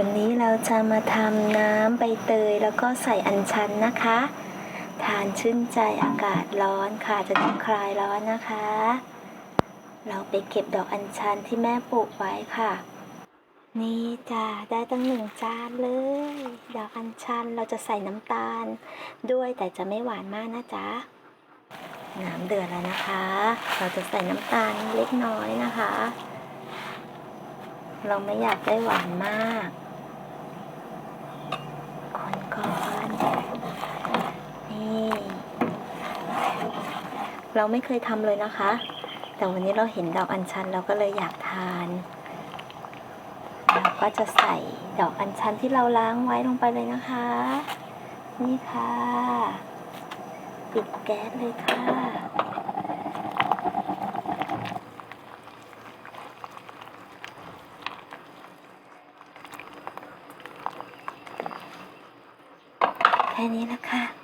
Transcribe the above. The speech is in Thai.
วันนี้เราจะมาทำน้ำใบเตยแล้วก็ใส่อัญชันนะคะ ทานชื่นใจอากาศร้อนค่ะจะได้คลายร้อนนะคะ เราไปเก็บดอกอัญชันที่แม่ปลูกไว้ค่ะ นี่จ้ะได้ตั้งหนึ่งจานเลย ดอกอัญชันเราจะใส่น้ำตาล ด้วยแต่จะไม่หวานมากนะจ๊ะน้ำเดือดแล้วนะคะ เราจะใส่น้ำตาลเล็กน้อยนะคะ เราไม่อยากได้หวานมาก คนก่อน นี่ เราไม่เคยทำเลยนะคะ แต่วันนี้เราเห็นดอกอัญชันเราก็เลยอยากทาน เราก็จะใส่ดอกอัญชันที่เราล้างไว้ลงไปเลยนะคะ นี่ค่ะ ปิดแก๊สเลยค่ะแค่นี้ละค่ะ